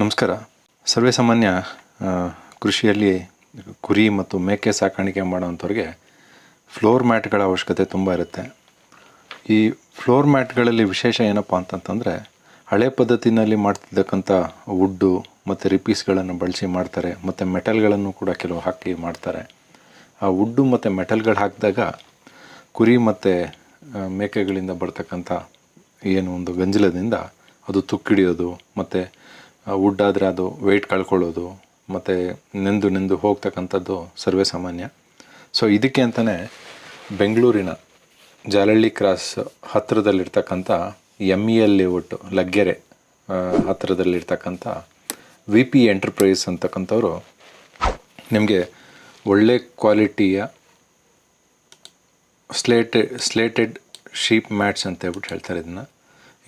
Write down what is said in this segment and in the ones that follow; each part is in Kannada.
ನಮಸ್ಕಾರ. ಸರ್ವೇ ಸಾಮಾನ್ಯ ಕೃಷಿಯಲ್ಲಿ ಕುರಿ ಮತ್ತು ಮೇಕೆ ಸಾಕಾಣಿಕೆ ಮಾಡೋವಂಥವ್ರಿಗೆ ಫ್ಲೋರ್ ಮ್ಯಾಟ್ಗಳ ಅವಶ್ಯಕತೆ ತುಂಬ ಇರುತ್ತೆ. ಈ ಫ್ಲೋರ್ ಮ್ಯಾಟ್ಗಳಲ್ಲಿ ವಿಶೇಷ ಏನಪ್ಪ ಅಂತಂತಂದರೆ, ಹಳೆ ಪದ್ಧತಿನಲ್ಲಿ ಮಾಡ್ತಿದ್ದಕ್ಕಂಥ ವುಡ್ಡು ಮತ್ತು ರಿಪೀಸ್ಗಳನ್ನು ಬಳಸಿ ಮಾಡ್ತಾರೆ, ಮತ್ತು ಮೆಟಲ್ಗಳನ್ನು ಕೂಡ ಕೆಲವು ಹಾಕಿ ಮಾಡ್ತಾರೆ. ಆ ವುಡ್ಡು ಮತ್ತು ಮೆಟಲ್ಗಳು ಹಾಕಿದಾಗ ಕುರಿ ಮತ್ತು ಮೇಕೆಗಳಿಂದ ಬರ್ತಕ್ಕಂಥ ಏನು ಒಂದು ಗಂಜಲದಿಂದ ಅದು ತುಕ್ಕಿಡಿಯೋದು, ಮತ್ತು ವುಡ್ ಆದರೆ ಅದು ವೆಯ್ಟ್ ಕಳ್ಕೊಳ್ಳೋದು, ಮತ್ತು ನೆಂದು ನೆಂದು ಹೋಗ್ತಕ್ಕಂಥದ್ದು ಸರ್ವೇ ಸಾಮಾನ್ಯ. ಸೊ ಇದಕ್ಕೆ ಅಂತಲೇ ಬೆಂಗಳೂರಿನ Jalahalli cross ಹತ್ತಿರದಲ್ಲಿರ್ತಕ್ಕಂಥ M E L layout Laggere ಹತ್ತಿರದಲ್ಲಿರ್ತಕ್ಕಂಥ V P enterprise ಅಂತಕ್ಕಂಥವ್ರು ನಿಮಗೆ ಒಳ್ಳೆ ಕ್ವಾಲಿಟಿಯ ಸ್ಲೇಟೆ ಸ್ಲೇಟೆಡ್ ಶೀಪ್ ಮ್ಯಾಟ್ಸ್ ಅಂತ ಹೇಳ್ಬಿಟ್ಟು ಹೇಳ್ತಾರೆ ಇದನ್ನು.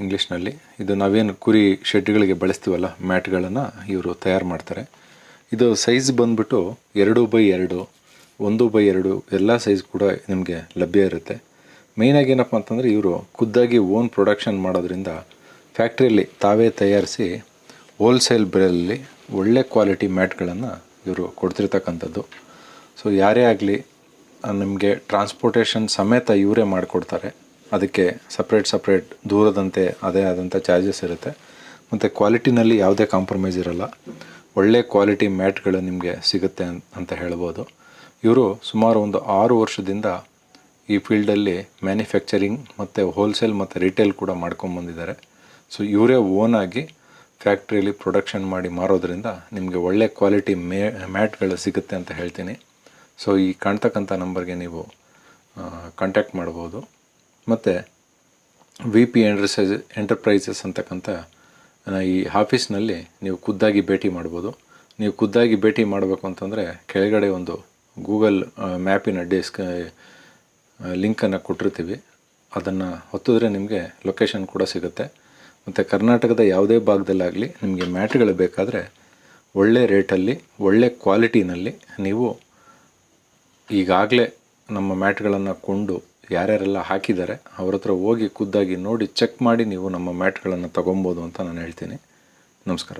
ಇಂಗ್ಲೀಷ್ನಲ್ಲಿ. ಇದು ನಾವೇನು ಕುರಿ ಶೆಡ್ಗಳಿಗೆ ಬಳಸ್ತೀವಲ್ಲ, ಮ್ಯಾಟ್ಗಳನ್ನು ಇವರು ತಯಾರು ಮಾಡ್ತಾರೆ. ಇದು ಸೈಜ್ ಬಂದ್ಬಿಟ್ಟು ಎರಡು ಬೈ ಎರಡು, ಒಂದು ಬೈ ಎರಡು, ಎಲ್ಲ ಸೈಜ್ ಕೂಡ ನಿಮಗೆ ಲಭ್ಯ ಇರುತ್ತೆ. ಮೇಯ್ನಾಗಿ ಏನಪ್ಪ ಅಂತಂದರೆ ಇವರು ಖುದ್ದಾಗಿ ಓನ್ ಪ್ರೊಡಕ್ಷನ್ ಮಾಡೋದ್ರಿಂದ ಫ್ಯಾಕ್ಟ್ರಿಯಲ್ಲಿ ತಾವೇ ತಯಾರಿಸಿ ಹೋಲ್ಸೇಲ್ ಬೆಲೆಯಲ್ಲಿ ಒಳ್ಳೆ ಕ್ವಾಲಿಟಿ ಮ್ಯಾಟ್ಗಳನ್ನು ಇವರು ಕೊಡ್ತಿರ್ತಕ್ಕಂಥದ್ದು. ಸೊ ಯಾರೇ ಆಗಲಿ ನಿಮಗೆ ಟ್ರಾನ್ಸ್ಪೋರ್ಟೇಷನ್ ಸಮೇತ ಇವರೇ ಮಾಡಿಕೊಡ್ತಾರೆ. ಅದಕ್ಕೆ ಸಪ್ರೇಟ್ ಸಪ್ರೇಟ್ ದೂರದಂತೆ ಅದೇ ಆದಂಥ ಚಾರ್ಜಸ್ ಇರುತ್ತೆ. ಮತ್ತು ಕ್ವಾಲಿಟಿನಲ್ಲಿ ಯಾವುದೇ ಕಾಂಪ್ರಮೈಸ್ ಇರಲ್ಲ. ಒಳ್ಳೆ ಕ್ವಾಲಿಟಿ ಮ್ಯಾಟ್ಗಳು ನಿಮಗೆ ಸಿಗುತ್ತೆ ಅಂತ ಹೇಳ್ಬೋದು. ಇವರು ಸುಮಾರು ಒಂದು ಆರು ವರ್ಷದಿಂದ ಈ ಫೀಲ್ಡಲ್ಲಿ ಮ್ಯಾನುಫ್ಯಾಕ್ಚರಿಂಗ್ ಮತ್ತು ಹೋಲ್ಸೇಲ್ ಮತ್ತು ರಿಟೇಲ್ ಕೂಡ ಮಾಡ್ಕೊಂಬಂದಿದ್ದಾರೆ ಸೊ ಇವರೇ ಓನಾಗಿ ಫ್ಯಾಕ್ಟ್ರಿಯಲ್ಲಿ ಪ್ರೊಡಕ್ಷನ್ ಮಾಡಿ ಮಾರೋದ್ರಿಂದ ನಿಮಗೆ ಒಳ್ಳೆ ಕ್ವಾಲಿಟಿ ಮೇ, ಮ್ಯಾಟ್ಗಳು ಸಿಗುತ್ತೆ ಅಂತ ಹೇಳ್ತೀನಿ. ಸೊ ಈ ಕಾಣ್ತಕ್ಕಂಥ ನಂಬರ್ಗೆ ನೀವು ಕಾಂಟ್ಯಾಕ್ಟ್ ಮಾಡ್ಬೋದು. ಮತ್ತು ವಿ ಪಿ ಎಂಟರ್ಸೈಸ್ ಎಂಟರ್ಪ್ರೈಸಸ್ ಅಂತಕ್ಕಂಥ ಈ ಆಫೀಸ್ನಲ್ಲಿ ನೀವು ಖುದ್ದಾಗಿ ಭೇಟಿ ಮಾಡ್ಬೋದು. ನೀವು ಖುದ್ದಾಗಿ ಭೇಟಿ ಮಾಡಬೇಕು ಅಂತಂದರೆ ಕೆಳಗಡೆ ಒಂದು ಗೂಗಲ್ ಮ್ಯಾಪಿನ ಡಿಸ್ಕ್ ಲಿಂಕನ್ನು ಕೊಟ್ಟಿರ್ತೀವಿ. ಅದನ್ನು ಹೊತ್ತಿದ್ರೆ ನಿಮಗೆ ಲೊಕೇಶನ್ ಕೂಡ ಸಿಗುತ್ತೆ. ಮತ್ತು ಕರ್ನಾಟಕದ ಯಾವುದೇ ಭಾಗದಲ್ಲಾಗಲಿ ನಿಮಗೆ ಮ್ಯಾಟ್ಗಳು ಬೇಕಾದರೆ ಒಳ್ಳೆ ರೇಟಲ್ಲಿ, ಒಳ್ಳೆ ಕ್ವಾಲಿಟಿನಲ್ಲಿ ನೀವು ಈಗಾಗಲೇ ನಮ್ಮ ಮ್ಯಾಟ್ಗಳನ್ನು ಕೊಂಡು ಯಾರ್ಯಾರೆಲ್ಲ ಹಾಕಿದ್ದಾರೆ, ಅವ್ರ ಹತ್ರ ಹೋಗಿ ಖುದ್ದಾಗಿ ನೋಡಿ ಚೆಕ್ ಮಾಡಿ ನೀವು ನಮ್ಮ ಮ್ಯಾಟ್ಗಳನ್ನು ತಗೊಬೋದು ಅಂತ ನಾನು ಹೇಳ್ತೀನಿ. ನಮಸ್ಕಾರ.